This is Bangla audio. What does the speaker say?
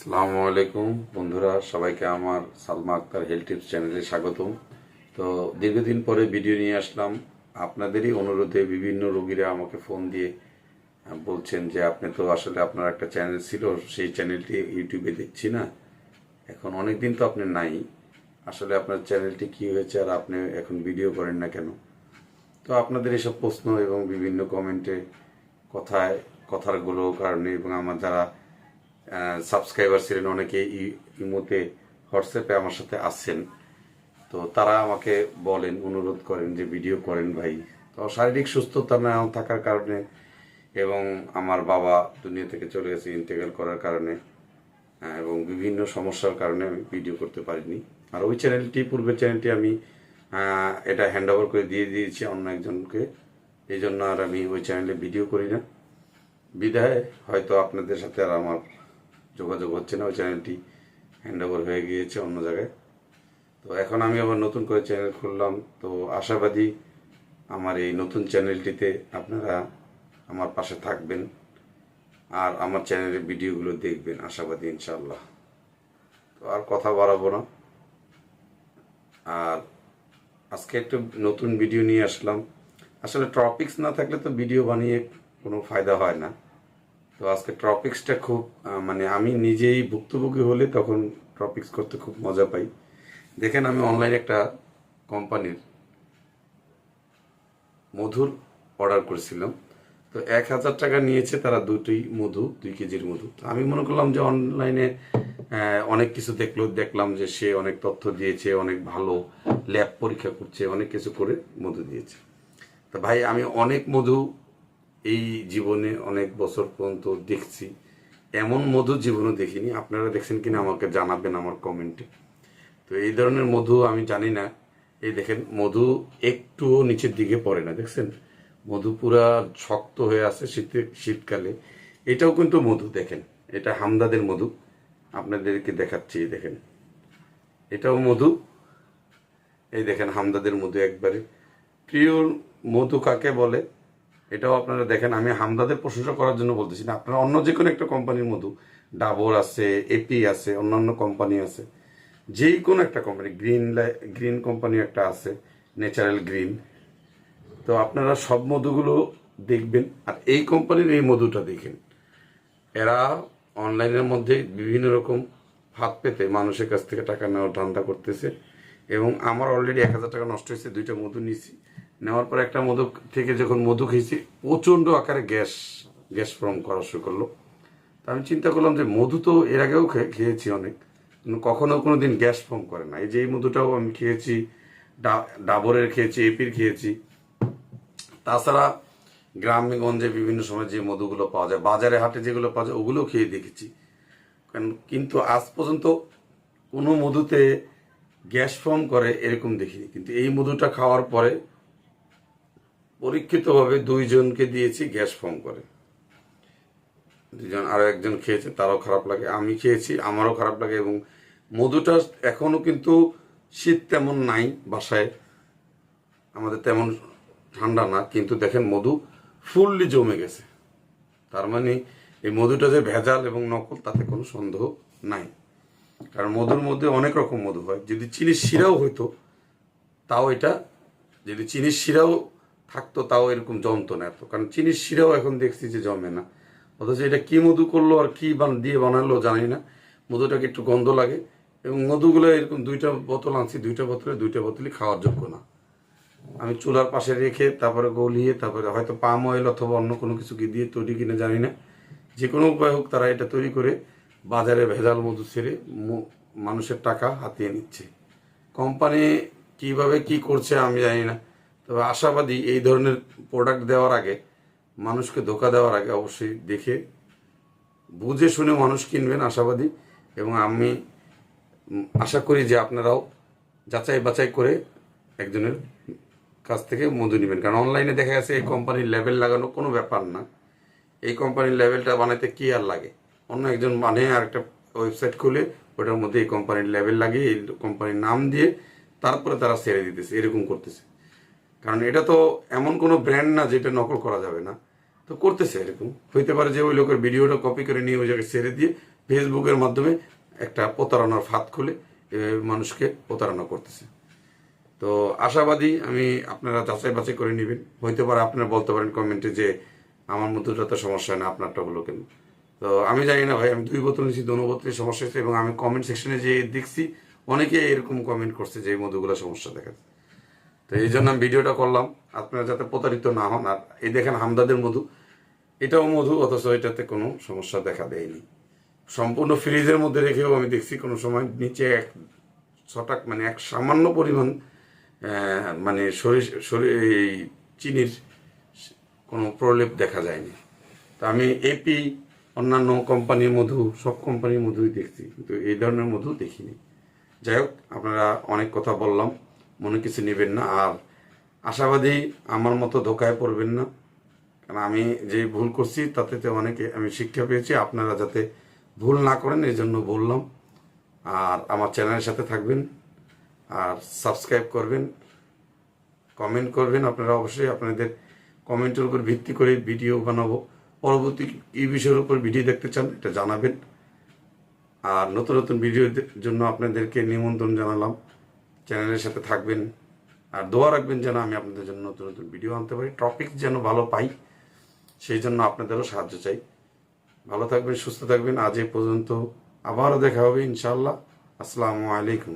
আসসালামু আলাইকুম, বন্ধুরা, সবাইকে আমার সালমা আক্তার হেলথ চ্যানেলে স্বাগতম। তো দীর্ঘদিন পরে ভিডিও নিয়ে আসলাম। আপনাদেরই অনুরোধে বিভিন্ন রোগীরা আমাকে ফোন দিয়ে বলছেন যে আপনি তো আসলে আপনার একটা চ্যানেল ছিল, সেই চ্যানেলটি ইউটিউবে দেখছি না। এখন অনেক দিন তো আপনি নাই। আসলে আপনার চ্যানেলটি কি হয়েছে আর আপনি এখন ভিডিও করেন না কেন? তো আপনাদের এসব প্রশ্ন এবং বিভিন্ন কমেন্টে কথায় কথারগুলো কারণে এবং আমার যারা সাবস্ক্রাইবার ছিলেন অনেকে ইমোতে হোয়াটসঅ্যাপে আমার সাথে আসছেন তো তারা আমাকে বলেন, অনুরোধ করেন যে ভিডিও করেন ভাই। তো শারীরিক সুস্থতা না থাকার কারণে এবং আমার বাবা দুনিয়া থেকে চলে গেছে ইন্টেগ্রাল করার কারণে এবং বিভিন্ন সমস্যার কারণে আমি ভিডিও করতে পারিনি। আর ওই চ্যানেলটি পূর্বের চ্যানেলটি আমি এটা হ্যান্ড ওভার করে দিয়ে দিয়েছি অন্য একজনকে। এই জন্য আর আমি ওই চ্যানেলে ভিডিও করি না। বিদায়, হয়তো আপনাদের সাথে আর আমার যোগাযোগ হচ্ছে না, ওই চ্যানেলটি হ্যান্ড ওভার হয়ে গিয়েছে অন্য জায়গায়। তো এখন আমি আবার নতুন করে চ্যানেল খুললাম। তো আশাবাদী আমার এই নতুন চ্যানেলটিতে আপনারা আমার পাশে থাকবেন আর আমার চ্যানেলের ভিডিওগুলো দেখবেন আশাবাদী ইনশাল্লাহ তো আর কথা বাড়াবো না। আর আজকে একটু নতুন ভিডিও নিয়ে আসলাম। আসলে টপিক্স না থাকলে তো ভিডিও বানিয়ে কোনো ফায়দা হয় না। তো আজকে টপিক্সটা খুব মানে আমি নিজেই ভুক্তভোগী হলে তখন টপিক্স করতে খুব মজা পাই। দেখেন আমি অনলাইনে একটা কোম্পানির মধুর অর্ডার করেছিলাম। তো এক হাজার টাকা নিয়েছে তারা দুটি মধু, দুই কেজির মধু। তো আমি মনে করলাম যে অনলাইনে অনেক কিছু দেখল, দেখলাম যে সে অনেক তথ্য দিয়েছে, অনেক ভালো ল্যাব পরীক্ষা করছে, অনেক কিছু করে মধু দিয়েছে। তো ভাই, আমি অনেক মধু এই জীবনে অনেক বছর পর্যন্ত দেখছি। এমন মধু জীবনে দেখিনি। আপনারা দেখছেন কিনা আমাকে জানাবেন আমার কমেন্টে। তো এই ধরনের মধু আমি জানি না। এই দেখেন, মধু একটুও নিচের দিকে পড়ে না, দেখছেন? মধু পুরা শক্ত হয়ে আছে শীতে, শীতকালে। এটাও কিন্তু মধু, দেখেন। এটা হামদাদের মধু। আপনাদেরকে দেখাচ্ছি দেখেন। এটাও মধু। এই দেখেন, হামদাদের মধু একবারে। প্রিয় মধু কাকে বলে? এটাও আপনারা দেখেন, আমি হামদাদের প্রশংসা করার জন্য বলতেছি না। আপনারা অন্য যে কোনো একটা কোম্পানির মধু, ডাবর আছে এপি আছে, অন্যান্য কোম্পানি আছে যেই কোনো একটা কোম্পানি, গ্রিন গ্রিন কোম্পানি একটা আছে, ন্যাচারাল গ্রিন। তো আপনারা সব মধুগুলো দেখবেন, আর এই কোম্পানির এই মধুটা দেখেন। এরা অনলাইনের মধ্যে বিভিন্ন রকম হাত পেতে মানুষের কাছ থেকে টাকা নেওয়ার ধান্দা করতেছে, এবং আমার অলরেডি এক হাজার টাকা নষ্ট হয়েছে, দুইটা মধু নিয়েছি। নেওয়ার পর একটা মধু থেকে যখন মধু খেয়েছি, প্রচণ্ড আকারে গ্যাস গ্যাস ফর্ম করা শুরু করল। তা আমি চিন্তা করলাম যে মধু তো এর আগেও খেয়েছি অনেক কখনো কোনো দিন গ্যাস ফর্ম করে না এই যে এই মধুটাও আমি খেয়েছি ডাবরের খেয়েছি, এপির খেয়েছি। তাছাড়া গ্রামে গঞ্জে বিভিন্ন সময় যে মধুগুলো পাওয়া যায়, বাজারে হাটে যেগুলো পাওয়া যায়, ওগুলো খেয়ে দেখেছি। কিন্তু আজ পর্যন্ত কোনো মধুতে গ্যাস ফর্ম করে এরকম দেখিনি। কিন্তু এই মধুটা খাওয়ার পরে পরীক্ষিতভাবে দুইজনকে দিয়েছি, গ্যাস ফর্ম করে। দুজন আরও একজন খেয়েছে, তারও খারাপ লাগে, আমি খেয়েছি, আমারও খারাপ লাগে এবং মধুটা এখনও কিন্তু শীত তেমন নাই বাসায়, আমাদের তেমন ঠান্ডা না, কিন্তু দেখেন মধু ফুললি জমে গেছে। তার মানে এই মধুটা যে ভেজাল এবং নকল, তাতে কোনো সন্দেহ নাই। কারণ মধুর মধ্যে অনেক রকম মধু হয়। যদি চিনির শিরাও হইতো, তাও এটা, যদি চিনির শিরাও থাকতো, তাও এরকম জমতো না এত। কারণ চিনির শিরাও এখন দেখছি যে জমে না। অথচ এটা কি মধু করল আর কি দিয়ে বানালো জানি না। মধুটাকে একটু গন্ধ লাগে এবং মধুগুলো এরকম দুইটা বোতল আনছি, দুইটা বোতলে দুইটা বোতলই খাওয়ার যোগ্য না। আমি চুলার পাশে রেখে, তারপরে গলিয়ে, তারপরে হয়তো পাম অয়েল অথবা অন্য কোনো কিছু কি দিয়ে তৈরি কিনে জানি না। যে কোনো উপায় হোক তারা এটা তৈরি করে বাজারে ভেজাল মধু ছেড়ে মানুষের টাকা হাতিয়ে নিচ্ছে। কোম্পানি কীভাবে কি করছে আমি জানি না। তবে আশাবাদী এই ধরনের প্রোডাক্ট দেওয়ার আগে, মানুষকে ধোকা দেওয়ার আগে অবশ্যই দেখে, বুঝে শুনে মানুষ কিনবেন আশাবাদী। এবং আমি আশা করি যে আপনারাও যাচাই বাছাই করে একজনের কাছ থেকে মধু নেবেন। কারণ অনলাইনে দেখা গেছে এই কোম্পানির লেভেল লাগানো কোনো ব্যাপার না। এই কোম্পানির লেভেলটা বানাতে কি আর লাগে? অন্য একজন মানে আর একটা ওয়েবসাইট খুলে ওটার মধ্যে এই কোম্পানির লেভেল লাগিয়ে এই কোম্পানির নাম দিয়ে তারপরে তারা ছেড়ে দিতেছে, এরকম করতেছে। কারণ এটা তো এমন কোনো ব্র্যান্ড না যেটা নকল করা যাবে না। তো করতেছে এরকম। হইতে পারে যে ওই লোকের ভিডিওটা কপি করে নিয়ে ওই জায়গায় ছেড়ে দিয়ে ফেসবুকের মাধ্যমে একটা প্রতারণার ফাঁদ খুলে মানুষকে প্রতারণা করতেছে। তো আশাবাদী আমি আপনারা যাচাই বাছাই করে নেবেন। হইতে পারে আপনারা বলতে পারেন কমেন্টে যে আমার মধ্যটা তো সমস্যা না, আপনারটা হলো কেন? তো আমি জানি না ভাই, আমি দুই বোতল নিয়েছি, দোনো বোতলের সমস্যা হয়েছে এবং আমি কমেন্ট সেকশনে যে দেখছি, অনেকে এরকম কমেন্ট করছে যে এই মধুগুলো সমস্যা দেখাচ্ছে তো এই জন্য আমি ভিডিওটা করলাম। আপনারা যাতে প্রতারিত না হন, আর এই দেখেন হামদাদের মধু। এটাও মধু, অথচ এটাতে কোনো সমস্যা দেখা দেয়নি। সম্পূর্ণ ফ্রিজের মধ্যে রেখেও আমি দেখছি কোনো সময় নিচে এক ছটাক মানে এক সামান্য পরিমাণ মানে শরীর শরীর এই চিনির কোনো প্রলেপ দেখা যায়নি। তো আমি এপি অন্যান্য কোম্পানির মধু, সব কোম্পানির মধুই দেখছি। কিন্তু এই ধরনের মধু দেখিনি। যাই হোক, আপনারা অনেক কথা বললাম। মনে কিছু নেবেন না। আর আশাবাদী আমার মতো ধোকায় পড়বেন না। কারণ আমি যে ভুল করছি, তাতে অনেকে আমি শিক্ষা পেয়েছি। আপনারা যাতে ভুল না করেন এই জন্য বললাম। আর আমার চ্যানেলের সাথে থাকবেন আর সাবস্ক্রাইব করবেন, কমেন্ট করবেন। আপনারা অবশ্যই আপনাদের কমেন্টের উপর ভিত্তি করে ভিডিও বানাবো। পরবর্তী কি বিষয়ের উপর ভিডিও দেখতে চান, এটা জানাবেন। আর নতুন নতুন ভিডিওর জন্য আপনাদেরকে নিমন্ত্রণ জানালাম। চ্যানেলের সাথে থাকবেন আর দোয়া রাখবেন যেন আমি আপনাদের জন্য নতুন নতুন ভিডিও আনতে পারি। টপিক যেন ভালো পাই, সেই জন্য আপনাদেরও সাহায্য চাই। ভালো থাকবেন, সুস্থ থাকবেন। আজ এ পর্যন্ত আবারও দেখা হবে ইনশাল্লাহ আসসালামু আলাইকুম।